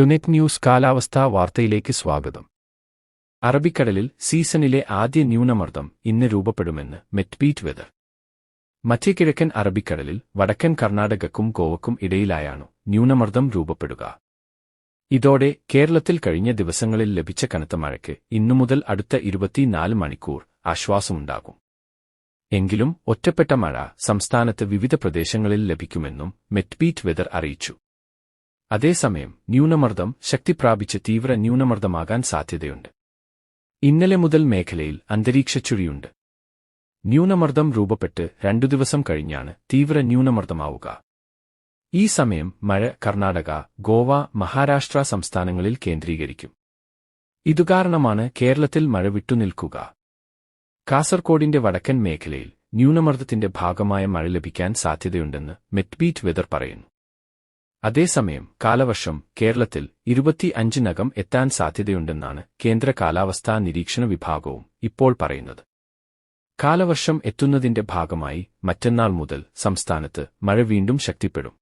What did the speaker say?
ടുനെറ്റ് news കാലാവസ്ഥാ വാർത്തയിലേക്ക് സ്വാഗതം. അറബിക്കടലിൽ സീസണിലെ ആദ്യ ന്യൂനമർദ്ദം ഇന്ന് രൂപപ്പെടുമെന്ന് മെറ്റ്ബീറ്റ് വെതർ. മധ്യകിഴക്കൻ അറബിക്കടലിൽ വടക്കൻ കർണാടകക്കും ഗോവക്കും ഇടയിലായാണ് ന്യൂനമർദ്ദം രൂപപ്പെടുക. ഇതോടെ കേരളത്തിൽ കഴിഞ്ഞ ദിവസങ്ങളിൽ ലഭിച്ച കനത്ത മഴയ്ക്ക് ഇന്നുമുതൽ അടുത്ത ഇരുപത്തിനാല് മണിക്കൂർ ആശ്വാസമുണ്ടാകും. എങ്കിലും ഒറ്റപ്പെട്ട മഴ സംസ്ഥാനത്ത് വിവിധ പ്രദേശങ്ങളിൽ ലഭിക്കുമെന്നും മെറ്റ്ബീറ്റ് വെതർ അറിയിച്ചു. അതേസമയം ന്യൂനമർദ്ദം ശക്തിപ്രാപിച്ച് തീവ്ര ന്യൂനമർദ്ദമാകാൻ സാധ്യതയുണ്ട്. ഇന്നലെ മുതൽ മേഖലയിൽ അന്തരീക്ഷച്ചുഴിയുണ്ട് ന്യൂനമർദ്ദം രൂപപ്പെട്ട് രണ്ടു ദിവസം കഴിഞ്ഞാണ് തീവ്ര ന്യൂനമർദ്ദമാവുക. ഈ സമയം മഴ കർണാടക ഗോവ മഹാരാഷ്ട്ര സംസ്ഥാനങ്ങളിൽ കേന്ദ്രീകരിക്കും. ഇതുകാരണമാണ് കേരളത്തിൽ മഴ വിട്ടുനിൽക്കുക. കാസർകോടിന്റെ വടക്കൻ മേഖലയിൽ ന്യൂനമർദ്ദത്തിന്റെ ഭാഗമായ മഴ ലഭിക്കാൻ സാധ്യതയുണ്ടെന്ന് മെറ്റ്ബീറ്റ് വെതർ പറയുന്നു. അതേസമയം കാലവർഷം കേരളത്തിൽ ഇരുപത്തിയഞ്ചിനകം എത്താൻ സാധ്യതയുണ്ടെന്നാണ് കേന്ദ്ര കാലാവസ്ഥാ നിരീക്ഷണ വിഭാഗവും ഇപ്പോൾ പറയുന്നത്. കാലവർഷം എത്തുന്നതിന്റെ ഭാഗമായി മറ്റന്നാൾ മുതൽ സംസ്ഥാനത്ത് മഴ വീണ്ടും ശക്തിപ്പെടും.